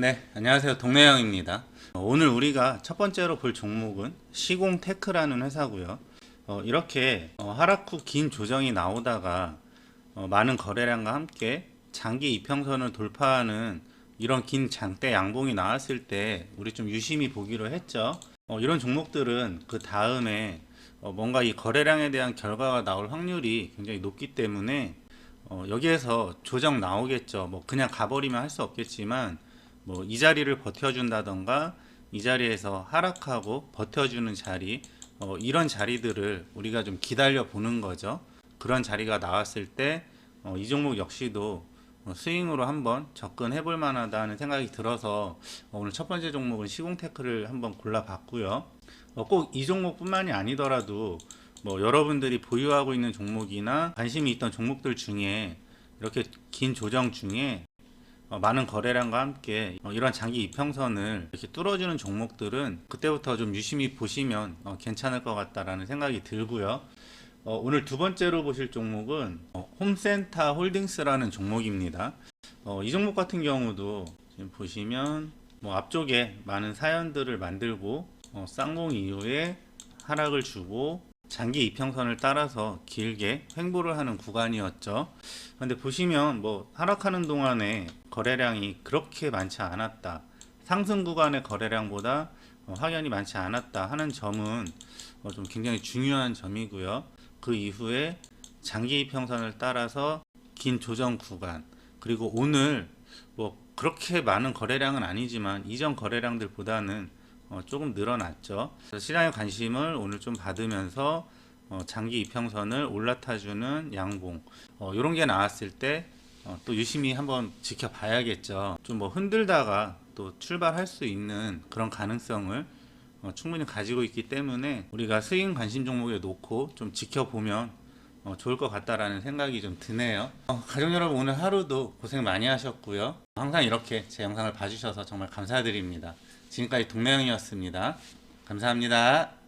네, 안녕하세요. 동네형입니다. 어, 오늘 우리가 첫 번째로 볼 종목은 시공테크라는 회사고요. 어, 이렇게 어, 하락 후 긴 조정이 나오다가 어, 많은 거래량과 함께 장기 이평선을 돌파하는 이런 긴 장대 양봉이 나왔을 때 우리 좀 유심히 보기로 했죠. 어, 이런 종목들은 그 다음에 어, 뭔가 이 거래량에 대한 결과가 나올 확률이 굉장히 높기 때문에 어, 여기에서 조정 나오겠죠. 뭐 그냥 가버리면 할 수 없겠지만 뭐 이 자리를 버텨준다던가 이 자리에서 하락하고 버텨주는 자리 어, 이런 자리들을 우리가 좀 기다려 보는 거죠. 그런 자리가 나왔을 때 어, 이 종목 역시도 어, 스윙으로 한번 접근해 볼 만하다는 생각이 들어서 어, 오늘 첫 번째 종목은 시공테크를 한번 골라봤고요. 어, 꼭이 종목뿐만이 아니더라도 뭐 여러분들이 보유하고 있는 종목이나 관심이 있던 종목들 중에 이렇게 긴 조정 중에 어, 많은 거래량과 함께 어, 이런 장기 이평선을 이렇게 뚫어주는 종목들은 그때부터 좀 유심히 보시면 어, 괜찮을 것 같다라는 생각이 들고요. 어, 오늘 두 번째로 보실 종목은 어, 홈센터 홀딩스라는 종목입니다. 어, 이 종목 같은 경우도 지금 보시면 뭐 앞쪽에 많은 사연들을 만들고 어, 쌍공 이후에 하락을 주고 장기 이평선을 따라서 길게 횡보를 하는 구간이었죠. 근데 보시면 뭐 하락하는 동안에 거래량이 그렇게 많지 않았다. 상승 구간의 거래량보다 어, 확연히 많지 않았다 하는 점은 어, 좀 굉장히 중요한 점이고요. 그 이후에 장기 이평선을 따라서 긴 조정 구간 그리고 오늘 뭐 그렇게 많은 거래량은 아니지만 이전 거래량들보다는 어, 조금 늘어났죠. 시장의 관심을 오늘 좀 받으면서 어, 장기 이평선을 올라타주는 양봉 어, 이런 게 나왔을 때 또 유심히 한번 지켜봐야겠죠. 좀 뭐 흔들다가 또 출발할 수 있는 그런 가능성을 어, 충분히 가지고 있기 때문에 우리가 스윙 관심 종목에 놓고 좀 지켜보면 어, 좋을 것 같다라는 생각이 좀 드네요. 어, 가족 여러분 오늘 하루도 고생 많이 하셨고요. 항상 이렇게 제 영상을 봐주셔서 정말 감사드립니다. 지금까지 동네형이었습니다. 감사합니다.